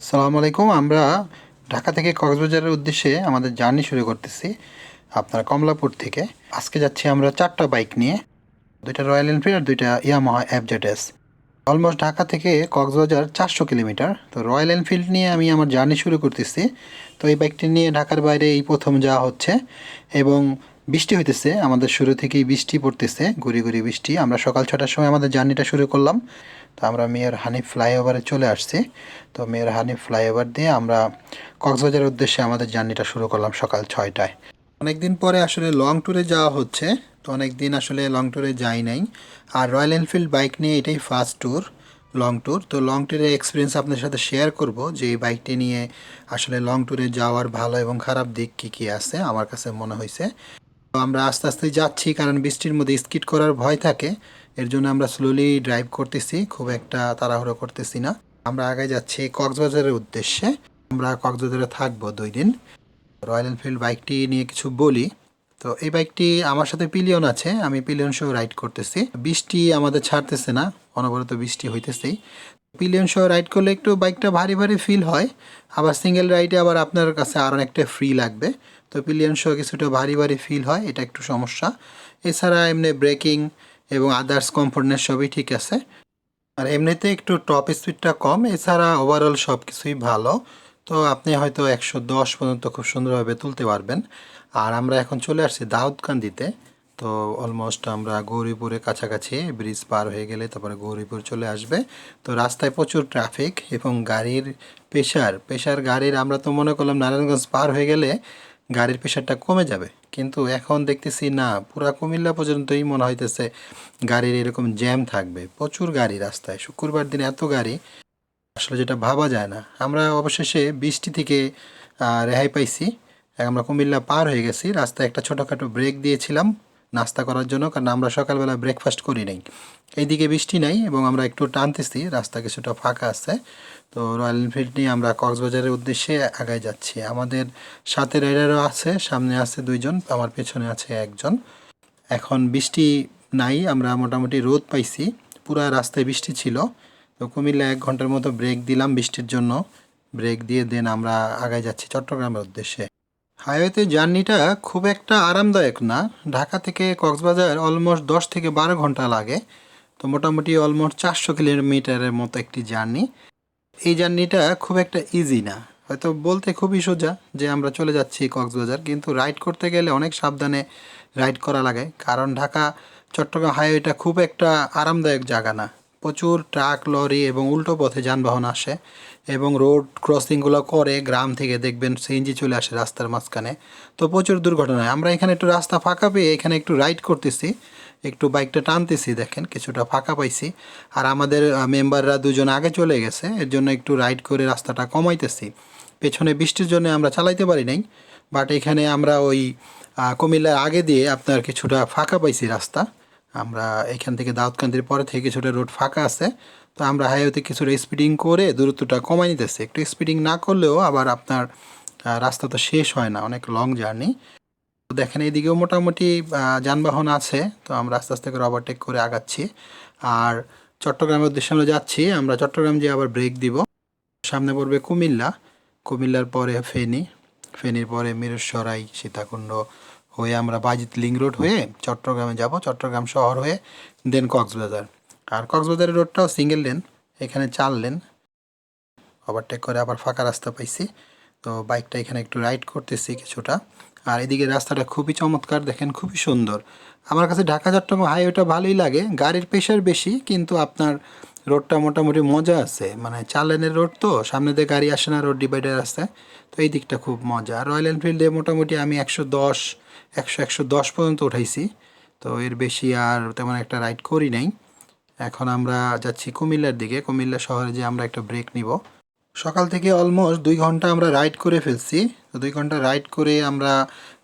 সালাম আলাইকুম। আমরা ঢাকা থেকে কক্সবাজারের উদ্দেশ্যে আমাদের জার্নি শুরু করতেছি আপনার কমলাপুর থেকে। আজকে যাচ্ছি আমরা চারটা বাইক নিয়ে, দুইটা রয়্যাল এনফিল্ড আর দুইটা ইয়ামাহা এফজেডএস। অলমোস্ট ঢাকা থেকে কক্সবাজার চারশো কিলোমিটার। তো রয়্যাল এনফিল্ড নিয়ে আমি আমার জার্নি শুরু করতেছি। তো এই বাইকটি নিয়ে ঢাকার বাইরে এই প্রথম যাওয়া হচ্ছে এবং বৃষ্টি হইতেছে। আমাদের শুরু থেকেই বৃষ্টি পড়তেছে গুড়ি গুড়ি বৃষ্টি। আমরা সকাল ছটার সময় আমাদের জার্নিটা শুরু করলাম। তো আমরা মেয়র হানিফ ফ্লাইওভারে চলে আসছি। তো মেয়র হানিফ ফ্লাইওভার দিয়ে আমরা কক্সবাজারের উদ্দেশ্যে আমাদের জার্নিটা শুরু করলাম সকাল ছয়টায়। অনেকদিন পরে আসলে লং ট্যুরে যাওয়া হচ্ছে, তো অনেক দিন আসলে লং ট্যুরে যাই নাই। আর রয়্যাল এনফিল্ড বাইক নিয়ে এটাই ফার্স্ট ট্যুর লং ট্যুর তো লং ট্যুরের এক্সপিরিয়েন্স আপনার সাথে শেয়ার করব যে এই বাইকটি নিয়ে আসলে লং ট্যুরে যাওয়ার ভালো এবং খারাপ দিক কী কী আছে, আমার কাছে মনে হয়েছে আমরা আস্তে আস্তে যাচ্ছি, কারণ বৃষ্টির মধ্যে স্কিড করার ভয় থাকে। এর জন্য আমরা স্লোলি ড্রাইভ করতেছি, খুব একটা তাড়াহুড়ো করতেছি না। আমরা আগে যাচ্ছি কক্সবাজারের উদ্দেশ্যে। আমরা কক্সবাজারে থাকব দুই দিন। রয়্যাল এনফিল্ড বাইকটি নিয়ে কিছু বলি। তো এই বাইকটি আমার সাথে পিলিয়ন আছে, আমি পিলিয়ন সহ রাইড করতেছি। বৃষ্টি আমাদের ছাড়তেছে না, অনবরত বৃষ্টি হইতেছেই। পিলিয়ন সহ রাইড করলে একটু বাইকটা ভারী ভারী ফিল হয়। আবার সিঙ্গেল রাইডে আবার আপনার কাছে আরও একটা ফ্রি লাগবে। তো পিলিয়ন সহ কিছুটা ভারী ভারী ফিল হয়, এটা একটু সমস্যা। এছাড়া এমনি ব্রেকিং এবং আদার্স কমফোর্টনেস সবই ঠিক আছে। আর এমনিতে একটু টপ স্পিডটা কম, এছাড়া ওভারঅল সব কিছুই ভালো। তো আপনি হয়তো একশো দশ পর্যন্ত খুব সুন্দরভাবে তুলতে পারবেন। আর আমরা এখন চলে আসছি দাউদকান্দিতে। তো অলমোস্ট আমরা গৌরীপুরের কাছাকাছি ব্রিজ পার হয়ে গেলে তারপরে গৌরীপুর চলে আসবে। তো রাস্তায় প্রচুর ট্রাফিক এবং গাড়ির প্রেশার প্রেশার গাড়ির আমরা তো মনে করলাম নারায়ণগঞ্জ পার হয়ে গেলে গাড়ির প্রেশারটা কমে যাবে। কিন্তু এখন দেখতেছি না, পুরা কুমিল্লা পর্যন্তই মনে হইতেছে গাড়ির এরকম জ্যাম থাকবে। প্রচুর গাড়ি রাস্তায়, শুক্রবার দিন এত গাড়ি, আসলে যেটা ভাবা যায় না। আমরা অবশেষে বৃষ্টি থেকে রেহাই পাইছি। আমরা কুমিল্লা পার হয়ে গেছি, রাস্তায় একটা ছোটোখাটো ব্রেক দিয়েছিলাম। নাস্তা করার জন্য, কারণ আমরা সকালবেলা ব্রেকফাস্ট করি নাই। এইদিকে বৃষ্টি নাই এবং আমরা একটু টানতেছি, রাস্তা কিছুটা ফাঁকা আছে। তো রয়্যাল এনফিল্ড নিয়ে আমরা কক্সবাজারের উদ্দেশ্যে আগায় যাচ্ছি। আমাদের সাথে রাইডারও আছে, সামনে আছে দুইজন, আমার পেছনে আছে একজন। এখন বৃষ্টি নাই, আমরা মোটামুটি রোদ পাইছি। পুরা রাস্তায় বৃষ্টি ছিল। তো কুমিল্লা এক ঘণ্টার মতো ব্রেক দিলাম বৃষ্টির জন্য। ব্রেক দিয়ে দেন আমরা আগায় যাচ্ছি চট্টগ্রামের উদ্দেশ্যে। হাইওয়েতে জার্নিটা খুব একটা আরামদায়ক না। ঢাকা থেকে কক্সবাজার অলমোস্ট দশ থেকে বারো ঘণ্টা লাগে। তো মোটামুটি অলমোস্ট চারশো কিলোমিটারের মতো একটি জার্নি। এই জার্নিটা খুব একটা ইজি না। হয়তো বলতে খুবই সোজা যে আমরা চলে যাচ্ছি কক্সবাজার, কিন্তু রাইড করতে গেলে অনেক সাবধানে রাইড করা লাগে। কারণ ঢাকা, চট্টগ্রাম হাইওয়েটা খুব একটা আরামদায়ক জায়গা না। প্রচুর ট্রাক, লরি এবং উল্টো পথে যানবাহন আসে। এবং রোড ক্রসিংগুলো করে গ্রাম থেকে দেখবেন সিএনজি চলে আসে রাস্তার মাঝখানে। তো প্রচুর দুর্ঘটনা। আমরা এখানে একটু রাস্তা ফাঁকা পেয়ে এখানে একটু রাইড করতেছি। একটু বাইকটা টানতেছি দেখেন, কিছুটা ফাঁকা পাইছি। আর আমাদের মেম্বাররা দুজন আগে চলে গেছে, এর জন্য একটু রাইড করে রাস্তাটা কমাইতেছি। পেছনে বৃষ্টির জন্য আমরা চালাইতে পারি নাই বাট এখানে আমরা ওই কুমিল্লার আগে দিয়ে আপনার কিছুটা ফাঁকা পাইছি রাস্তা। আমরা এখান থেকে দাউদকান্দির পরে থেকে কিছুটা রোড ফাঁকা আছে। তো আমরা হাইওয়েতে কিছুটা স্পিডিং করে দূরত্বটা কমাই নিতেছি। একটু স্পিডিং না করলেও আবার আপনার রাস্তা তো শেষ হয় না, অনেক লং জার্নি তো দেখেন এইদিকেও মোটামুটি যানবাহন আছে, তো আমরা আস্তে আস্তে করে ওভারটেক করে আগাচ্ছি। আর চট্টগ্রামের উদ্দেশ্যে আমরা যাচ্ছি, আমরা চট্টগ্রাম যে আবার ব্রেক দিব। সামনে পড়বে কুমিল্লা। কুমিল্লার পরে ফেনী, ফেনীর পরে মিরসরাই, সীতাকুণ্ড হয়ে আমরা বাজিত লিং রোড হয়ে চট্টগ্রামে যাব। চট্টগ্রাম শহর হয়ে দেন কক্সবাজার। আর কক্সবাজারের রোডটাও সিঙ্গেল লেন এখানে চার লেন ওভারটেক করে আবার ফাঁকা রাস্তা পাইছি। তো বাইকটা এখানে একটু রাইড করতেছি কিছুটা। আর এদিকে রাস্তাটা খুবই চমৎকার, দেখেন খুবই সুন্দর। আমার কাছে ঢাকা চট্টগ্রাম হাইওয়েটা ভালোই লাগে, গাড়ির প্রেশার বেশি, কিন্তু আপনার রোডটা মোটামুটি মজা আছে। মানে চার লেনের রোড তো, সামনে দিয়ে গাড়ি আসে না রোড ডিভাইডার আছে তো এই দিকটা খুব মজা। রয়্যাল এনফিল্ডে মোটামুটি আমি একশো দশ, একশো একশো দশ পর্যন্ত উঠাইছি। তো এর বেশি আর তেমন একটা রাইড করি নাই। এখন আমরা যাচ্ছি কুমিল্লার দিকে। কুমিল্লা শহরে যে আমরা একটা ব্রেক নিব। সকাল থেকে অলমোস্ট দুই ঘণ্টা আমরা রাইড করে ফেলছি। তো দুই ঘণ্টা রাইড করে আমরা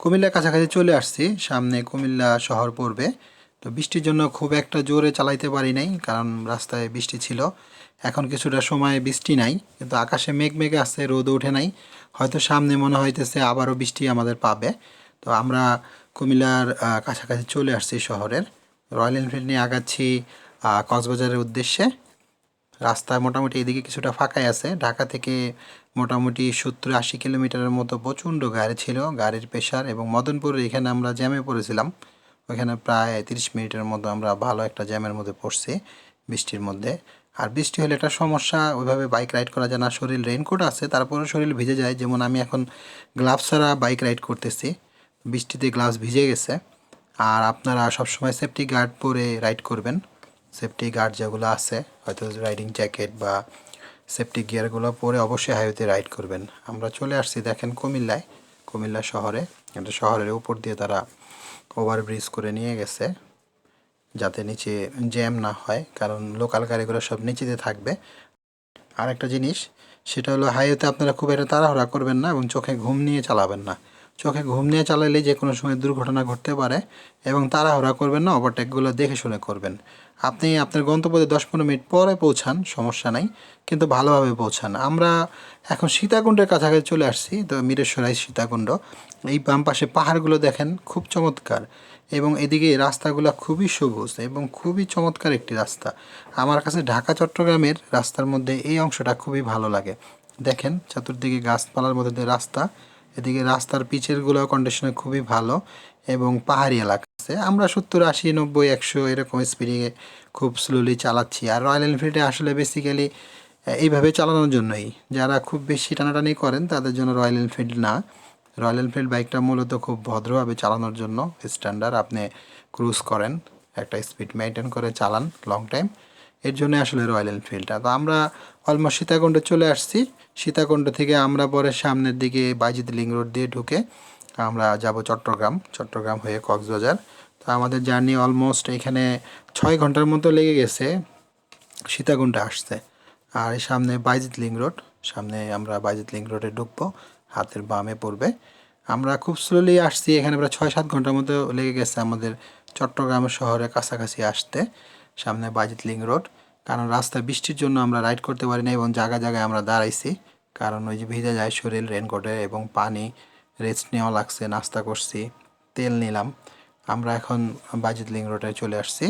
কুমিল্লার কাছাকাছি চলে আসছি। সামনে কুমিল্লা শহর পড়বে। তো বৃষ্টির জন্য খুব একটা জোরে চালাইতে পারি নাই, কারণ রাস্তায় বৃষ্টি ছিল। এখন কিছুটা সময় বৃষ্টি নাই, কিন্তু আকাশে মেঘ মেঘে আসছে রোদ ওঠে নাই। হয়তো সামনে মনে হইতেছে আবারও বৃষ্টি আমাদের পাবে। তো আমরা কুমিল্লার কাছাকাছি চলে আসছি শহরের। রয়্যাল এনফিল্ড নিয়ে আগাচ্ছি কক্সবাজারের উদ্দেশ্যে। রাস্তা মোটামুটি এদিকে কিছুটা ফাঁকাই আছে। ঢাকা থেকে মোটামুটি সত্তর আশি কিলোমিটারের মতো প্রচণ্ড গাড়ি ছিল, গাড়ির প্রেশার এবং মদনপুরে এখানে আমরা জ্যামে পড়েছিলাম। ওইখানে প্রায় তিরিশ মিনিটের মতো আমরা ভালো একটা জ্যামের মধ্যে পড়ছি বৃষ্টির মধ্যে। আর বৃষ্টি হলে একটা সমস্যা, ওইভাবে বাইক রাইড করা যায় না, শরীর রেইনকোট আছে তারপরে শরীর ভিজে যায়। যেমন আমি এখন গ্লাভস ছাড়া বাইক রাইড করতেছি, বৃষ্টিতে গ্লাভস ভিজে গেছে। আর আপনারা সবসময় সেফটি গার্ড পরে রাইড করবেন। সেফটি গার্ড যেগুলো আছে, হয়তো রাইডিং জ্যাকেট বা সেফটি গিয়ারগুলো পরে অবশ্যই হাইওয়েতে রাইড করবেন। আমরা চলে আসছি দেখেন কুমিল্লায়। কুমিল্লা শহরে কিন্তু শহরের উপর দিয়ে তারা ওভারব্রিজ করে নিয়ে গেছে, যাতে নিচে জ্যাম না হয়, কারণ লোকাল গাড়িগুলো সব নিচেতে থাকবে। আর একটা জিনিস, সেটা হলো হাইওয়েতে আপনারা খুব একটা তাড়াহুড়া করবেন না এবং চোখে ঘুম নিয়ে চালাবেন না। চোখে ঘুম নিয়ে চালালে যে কোনো সময় দুর্ঘটনা ঘটতে পারে এবং তাড়াহুড়া করবেন না, ওভারটেকগুলো দেখে শুনে করবেন। আপনি আপনার গন্তব্যে দশ পনেরো মিনিট পরে পৌঁছান, সমস্যা নাই, কিন্তু ভালোভাবে পৌঁছান। আমরা এখন সীতাকুণ্ডের কাছাকাছি চলে আসছি, তো মিরেশ্বরাই সীতাকুণ্ড। এই বাম পাশে পাহাড়গুলো দেখেন, খুব চমৎকার এবং এদিকে রাস্তাগুলো খুবই সবুজ এবং খুবই চমৎকার একটি রাস্তা। আমার কাছে ঢাকা চট্টগ্রামের রাস্তার মধ্যে এই অংশটা খুবই ভালো লাগে। দেখেন, চতুর্দিকে গাছপালার মধ্যে দিয়ে রাস্তা। এদিকে রাস্তার পিচেরগুলো কন্ডিশনে খুবই ভালো এবং পাহাড়ি এলাকা আছে। আমরা সত্তর, আশি, নব্বই, একশো এরকম স্পিডে খুব স্লোলি চালাচ্ছি। আর রয়্যাল এনফিল্ডে আসলে বেসিক্যালি এইভাবে চালানোর জন্যই যারা খুব বেশি টানাটানি করেন তাদের জন্য রয়্যাল এনফিল্ড না। রয়্যাল এনফিল্ড বাইকটা মূলত খুব ভদ্রভাবে চালানোর জন্য স্ট্যান্ডার্ড আপনি ক্রুজ করেন, একটা স্পিড মেনটেন করে চালান লং টাইম এর জন্য আসলে রয়্যাল এনফিল্ডটা তো আমরা অলমোস্ট সীতাকুণ্ডে চলে আসছি। সীতাকুণ্ড থেকে আমরা পরে সামনের দিকে বাইজিত লিং রোড দিয়ে ঢুকে আমরা যাব চট্টগ্রাম চট্টগ্রাম হয়ে কক্সবাজার। তো আমাদের জার্নি অলমোস্ট এখানে ছয় ঘণ্টার মতো লেগে গেছে সীতাকুণ্ডে আসতে। আর সামনে বাইজিত লিং রোড সামনে আমরা বাইজিত লিং রোডে ঢুকবো, হাতের বামে পড়বে। আমরা খুব স্লোলি আসছি, এখানে প্রায় ছয় সাত ঘণ্টার মতো লেগে গেছে আমাদের চট্টগ্রাম শহরে কাছাকাছি আসতে। সামনে বাইজিত লিং রোড কারণ বৃষ্টির জন্য আমরা রাইড করতে পারি না এবং জায়গায় জায়গায় আমরা দাঁড়াইছি। কারণ ওই যে ভিজে যায় শরীর রেনকোটে এবং পানি রেস্ট নেওয়া লাগছে, নাস্তা করছি, তেল নিলাম। আমরা এখন বাইজিত লিং রোডে চলে আসছি।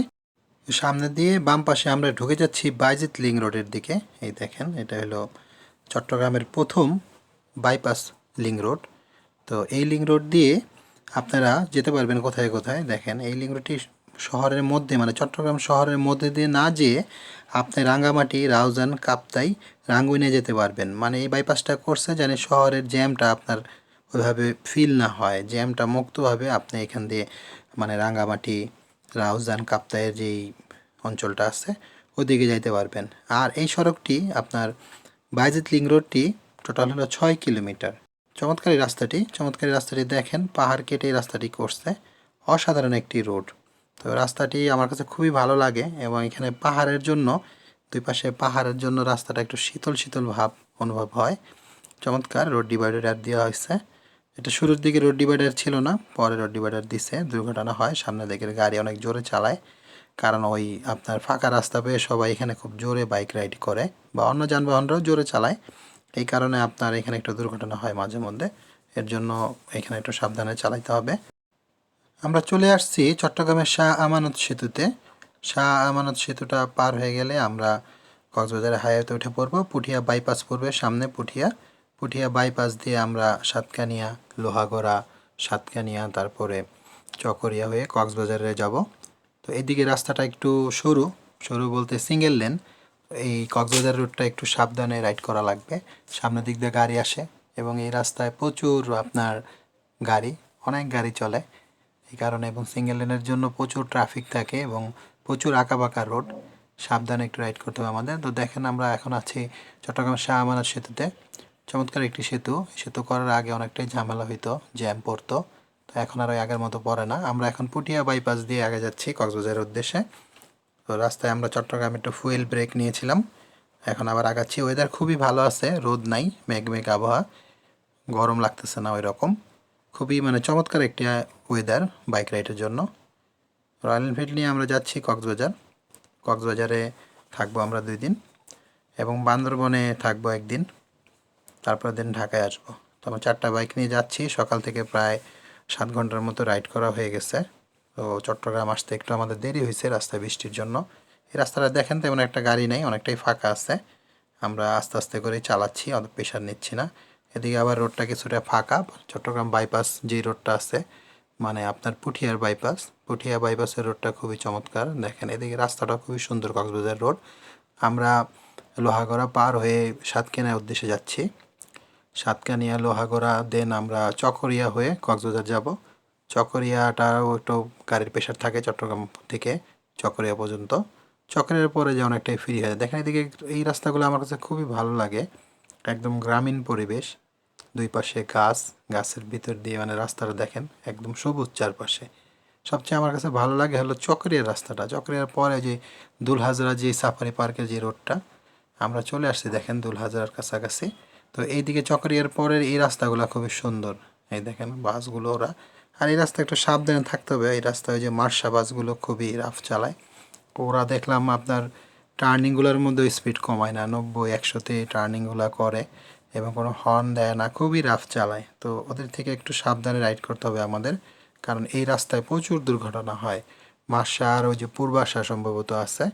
সামনে দিয়ে বাম পাশে আমরা ঢুকে যাচ্ছি বাইজিত লিং রোডের দিকে। এই দেখেন, এটা হলো চট্টগ্রামের প্রথম বাইপাস লিং রোড তো এই লিং রোড দিয়ে আপনারা যেতে পারবেন কোথায় কোথায়? দেখেন, এই লিং রোডটি শহরের মধ্যে মানে চট্টগ্রাম শহরের মধ্যে দিয়ে না যেয়ে আপনি রাঙ্গামাটি, রাউজান, কাপ্তাই, রাঙ্গুইনে যেতে পারবেন। মানে এই বাইপাসটা করছে জানি শহরের জ্যামটা আপনার ওইভাবে ফিল না হয়। জ্যামটা মুক্তভাবে আপনি এখান দিয়ে মানে রাঙ্গামাটি, রাউজান, কাপ্তাইয়ের যেই অঞ্চলটা আছে ওদিকে যাইতে পারবেন। আর এই সড়কটি আপনার বাইজিত লিং রোডটি টোটাল হলো ছয় কিলোমিটার। চমৎকারী রাস্তাটি চমৎকারী রাস্তাটি দেখেন, পাহাড় কেটে এই রাস্তাটি করছে। অসাধারণ একটি রোড। তো রাস্তাটি আমার কাছে খুবই ভালো লাগে এবং এখানে পাহাড়ের জন্য, দুই পাশে পাহাড়ের জন্য রাস্তাটা একটু শীতল শীতল ভাব অনুভব হয়। চমৎকার, রোড ডিভাইডার দেওয়া হয়েছে। এটা শুরুর দিকে রোড ডিভাইডার ছিল না, পরে রোড ডিভাইডার দিছে, দুর্ঘটনা হয়, সামনে দিকের গাড়ি অনেক জোরে চালায়, কারণ ওই আপনার ফাঁকা রাস্তা পেয়ে সবাই এখানে খুব জোরে বাইক রাইড করে বা অন্য যানবাহনরাও জোরে চালায়। এই কারণে আপনার এখানে একটু দুর্ঘটনা হয় মাঝে মধ্যে, এর জন্য এখানে একটু সাবধানে চালাইতে হবে। আমরা চলে আসছি চট্টগ্রামের শাহ আমানত সেতুতে। শাহ আমানত সেতুটা পার হয়ে গেলে আমরা কক্সবাজারের হাইওয়েতে উঠে পড়ব। পুঠিয়া বাইপাস পড়বে সামনে পুঠিয়া। পুঠিয়া বাইপাস দিয়ে আমরা সাতকানিয়া, লোহাগড়া, সাতকানিয়া, তারপরে চকরিয়া হয়ে কক্সবাজারে যাব। তো এদিকে রাস্তাটা একটু সরু। সরু বলতে সিঙ্গেল লেন এই কক্সবাজার রোডটা একটু সাবধানে রাইড করা লাগবে। সামনের দিক দিয়ে গাড়ি আসে এবং এই রাস্তায় প্রচুর আপনার গাড়ি, অনেক গাড়ি চলে। এই কারণে এবং সিঙ্গেল লেনের জন্য প্রচুর ট্রাফিক থাকে এবং প্রচুর আঁকাবাঁকা রোড সাবধানে একটু রাইড করতে হবে আমাদের। তো দেখেন আমরা এখন আছি চট্টগ্রাম শাহ আমানত সেতুতে। চমৎকার একটি সেতু। সেতু করার আগে অনেকটাই ঝামেলা হইতো জ্যাম পড়তো। তো এখন আর ওই আগের মতো পড়ে না। আমরা এখন পুটিয়া বাইপাস দিয়ে আগে যাচ্ছি কক্সবাজারের উদ্দেশ্যে। তো রাস্তায় আমরা চট্টগ্রামে একটু ফুয়েল ব্রেক নিয়েছিলাম। এখন আবার আগাচ্ছি। ওয়েদার খুবই ভালো আছে, রোদ নাই মেঘ মেঘ আবহাওয়া। গরম লাগতেছে না ওই রকম খুবই মানে চমৎকার একটি ওয়েদার বাইক রাইডের জন্য। রয়্যাল এনফিল্ড নিয়ে আমরা যাচ্ছি কক্সবাজার। কক্সবাজারে থাকব আমরা দুই দিন এবং বান্দরবনে থাকব একদিন। তারপর দিন ঢাকায় আসব। তো আমরা চারটা বাইক নিয়ে যাচ্ছি। সকাল থেকে প্রায় সাত ঘণ্টার মতো রাইড করা হয়ে গেছে। তো চট্টগ্রাম আসতে একটু আমাদের দেরি হয়েছে রাস্তায় বৃষ্টির জন্য। এই রাস্তাটা দেখেন তেমন একটা গাড়ি নেই, অনেকটাই ফাঁকা আছে। আমরা আস্তে আস্তে করে চালাচ্ছি, অত প্রেশার নিচ্ছি না। এদিকে আবার রোডটা কিছুটা ফাঁকা, চট্টগ্রাম বাইপাস যেই রোডটা আছে মানে আপনার পুঠিয়ার বাইপাস পুঠিয়া বাইপাসের রোডটা খুবই চমৎকার। দেখেন এদিকে রাস্তাটা খুবই সুন্দর, কক্সবাজার রোড আমরা লোহাগড়া পার হয়ে সাতকেনার উদ্দেশ্যে যাচ্ছি। সাতকানিয়া, লোহাগড়া দেন আমরা চকরিয়া হয়ে কক্সবাজার যাব। চকরিয়াটাও একটু গাড়ির প্রেশার থাকে চট্টগ্রাম থেকে চকরিয়া পর্যন্ত। চকরিয়ার পরে যে অনেকটাই ফ্রি হয়ে। যায় দেখেন এদিকে এই রাস্তাগুলো আমার কাছে খুবই ভালো লাগে। একদম গ্রামীণ পরিবেশ। দুই পাশে গাছ, গাছের ভিতর দিয়ে মানে রাস্তাটা দেখেন, একদম সবুজ চারপাশে। সবচেয়ে আমার কাছে ভালো লাগে হলো চকরিয়ার রাস্তাটা। চকরিয়ার পরে যে দুলহাজরা যে সাফারি পার্কের যে রোডটা, আমরা চলে আসছি দেখেন দুলহাজরার কাছাকাছি। তো এইদিকে চকরিয়ার পরের এই রাস্তাগুলো খুবই সুন্দর। এই দেখেন বাসগুলো ওরা। আর এই রাস্তা একটু সাবধানে থাকতে হবে। এই রাস্তায় যে মার্শা বাসগুলো খুবই রাফ চালায়। ওরা দেখলাম আপনার টার্নিংগুলোর মধ্যে স্পিড কমায় না। নব্বই, একশোতে টার্নিংগুলো করে। এবং কোনো হর্ন দেয় না, খুবই রাফ চালায়। তো ওদের থেকে একটু সাবধানে রাইড করতে হবে আমাদের, কারণ এই রাস্তায় প্রচুর দুর্ঘটনা হয়। মার্শা আর ওই যে পূর্বাশা সম্ভবত আছে,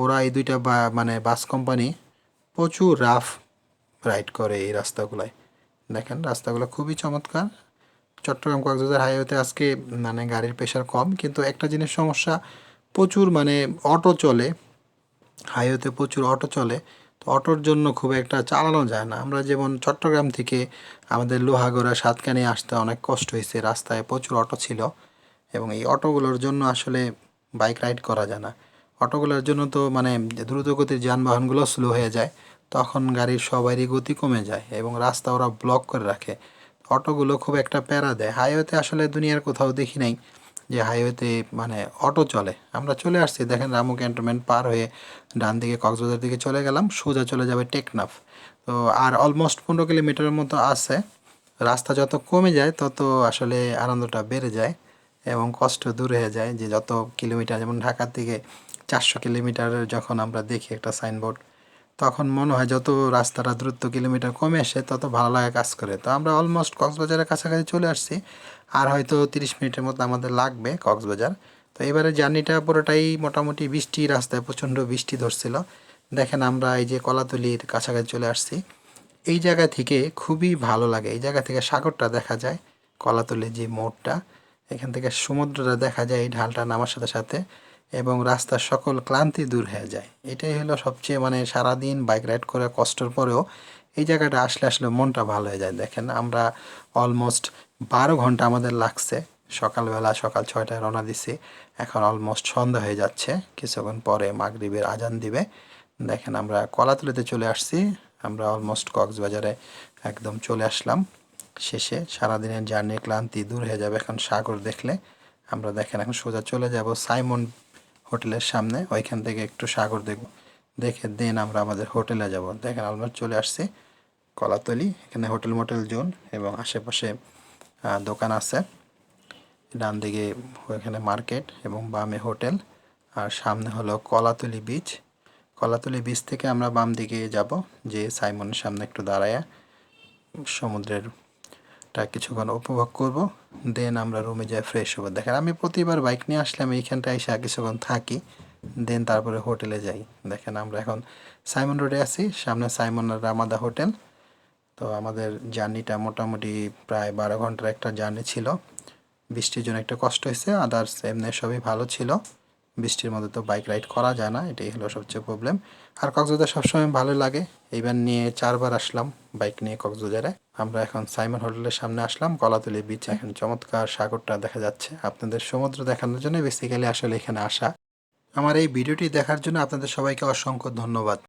ওরা এই দুইটা বা মানে বাস কোম্পানি প্রচুর রাফ রাইড করে এই রাস্তাগুলোয়। দেখেন, রাস্তাগুলো খুবই চমৎকার। চট্টগ্রাম কক্সবাজার হাইওয়েতে আজকে মানে গাড়ির প্রেশার কম, কিন্তু একটা জিনিস সমস্যা, প্রচুর মানে অটো চলে হাইওয়েতে প্রচুর অটো চলে তো অটোর জন্য খুব একটা চালানো যায় না। আমরা যেমন চট্টগ্রাম থেকে আমাদের লোহাগড়া সাতকানি আসতে অনেক কষ্ট হয়েছে, রাস্তায় প্রচুর অটো ছিল এবং এই অটোগুলোর জন্য আসলে বাইক রাইড করা যায় না। অটোগুলোর জন্য তো মানে দ্রুতগতির যানবাহনগুলো স্লো হয়ে যায়, তখন গাড়ির সবারই গতি কমে যায় এবং রাস্তা ওরা ব্লক করে রাখে। অটোগুলো খুব একটা প্যারা দেয়, হাইওয়েতে আসলে দুনিয়ার কোথাও দেখি নাই। যে হাইওয়েতে মানে অটো চলে। আমরা চলে আসছি, দেখেন রামু ক্যান্টনমেন্ট পার হয়ে ডান দিকে কক্সবাজার দিকে চলে গেলাম, সোজা চলে যাবে টেকনাফ। তো আর অলমোস্ট পনেরো কিলোমিটারের মতো আছে। রাস্তা যত কমে যায়, তত আসলে আনন্দটা বেড়ে যায় এবং কষ্ট দূর হয়ে যায় যে যত কিলোমিটার, যেমন ঢাকার থেকে চারশো কিলোমিটারের যখন আমরা দেখি একটা সাইনবোর্ড তখন মনে হয় যত রাস্তাটা দ্রুত কিলোমিটার কমে আসে, তত ভালো লাগে কাজ করে। তো আমরা অলমোস্ট কক্সবাজারের কাছাকাছি চলে আসছি। আর হয়তো তিরিশ মিনিটের মতো আমাদের লাগবে কক্সবাজার। তো এবারে জার্নিটা পুরোটাই মোটামুটি বৃষ্টি, রাস্তায় প্রচণ্ড বৃষ্টি ধরছিল। দেখেন আমরা এই যে কলাতলির কাছাকাছি চলে আসছি। এই জায়গা থেকে খুবই ভালো লাগে। এই জায়গা থেকে সাগরটা দেখা যায়, কলাতলির যে মোড়টা। এখান থেকে সমুদ্রটা দেখা যায়, এই ঢালটা নামার সাথে সাথে। এবং রাস্তার সকল ক্লান্তি দূর হয়ে যায়। এটাই হলো সবচেয়ে মানে সারাদিন বাইক রাইড করে কষ্টের পরেও এই জায়গাটা আসলে আসলে মনটা ভালো হয়ে যায়, দেখেন। আমরা অলমোস্ট বারো ঘণ্টা আমাদের লাগছে। সকালবেলা সকাল ছয়টায় রওনা দিছি। এখন অলমোস্ট সন্ধ্যা হয়ে যাচ্ছে। কিছুক্ষণ পরে মাগরিবের আজান দিবে। দেখেন, আমরা কলাতলিতে চলে আসছি। আমরা অলমোস্ট কক্সবাজারে একদম চলে আসলাম। শেষে সারাদিনের জার্নি ক্লান্তি দূর হয়ে যাবে এখন সাগর দেখলে। আমরা দেখেন, এখন সোজা চলে যাব সাইমন হোটেলের সামনে। ওইখান থেকে একটু সাগর দেখব। দেখে দেন আমরা আমাদের হোটেলে যাব। দেখেন অলমোস্ট চলে আসছি। কলাতলি, এখানে হোটেল মোটেল জোন এবং আশেপাশে দোকান আছে। ডান দিকে ওখানে মার্কেট এবং বামে হোটেল। আর সামনে হলো কলাতলি বিচ। কলাতলি বিচ থেকে আমরা বাম দিকে যাব, যে সাইমনের সামনে একটু দাঁড়ায়া। সমুদ্রের টা কিছুক্ষণ উপভোগ করব, দেন আমরা রুমে যাই ফ্রেশ হব। দেখেন, আমি প্রতিবার বাইক নিয়ে আসলে আমি এইখানটায় এসে কিছুক্ষণ থাকি, দেন তারপরে হোটেলে যাই। দেখেন, আমরা এখন সাইমন রোডে আছি, সামনে সাইমন রামাদা হোটেল। তো আমাদের জার্নিটা মোটামুটি প্রায় বারো ঘণ্টার একটা জার্নি ছিল। বৃষ্টির জন্য একটা কষ্ট হয়েছে আদার্স এমনি সবই ভালো ছিল। বৃষ্টির মধ্যে তো বাইক রাইড করা যায় না, এটাই হলো সবচেয়ে প্রবলেম আর কক্সবাজার সবসময় ভালো লাগে। এইবার নিয়ে চারবার আসলাম বাইক নিয়ে কক্সবাজারে। আমরা এখন সাইমন হোটেলের সামনে আসলাম, কলাতলি বিচ এখন চমৎকার সাগরটা দেখা যাচ্ছে। আপনাদের সমুদ্র দেখানোর জন্য বেসিক্যালি আসলে এখানে আসা। আমার এই ভিডিওটি দেখার জন্য আপনাদের সবাইকে অসংখ্য ধন্যবাদ।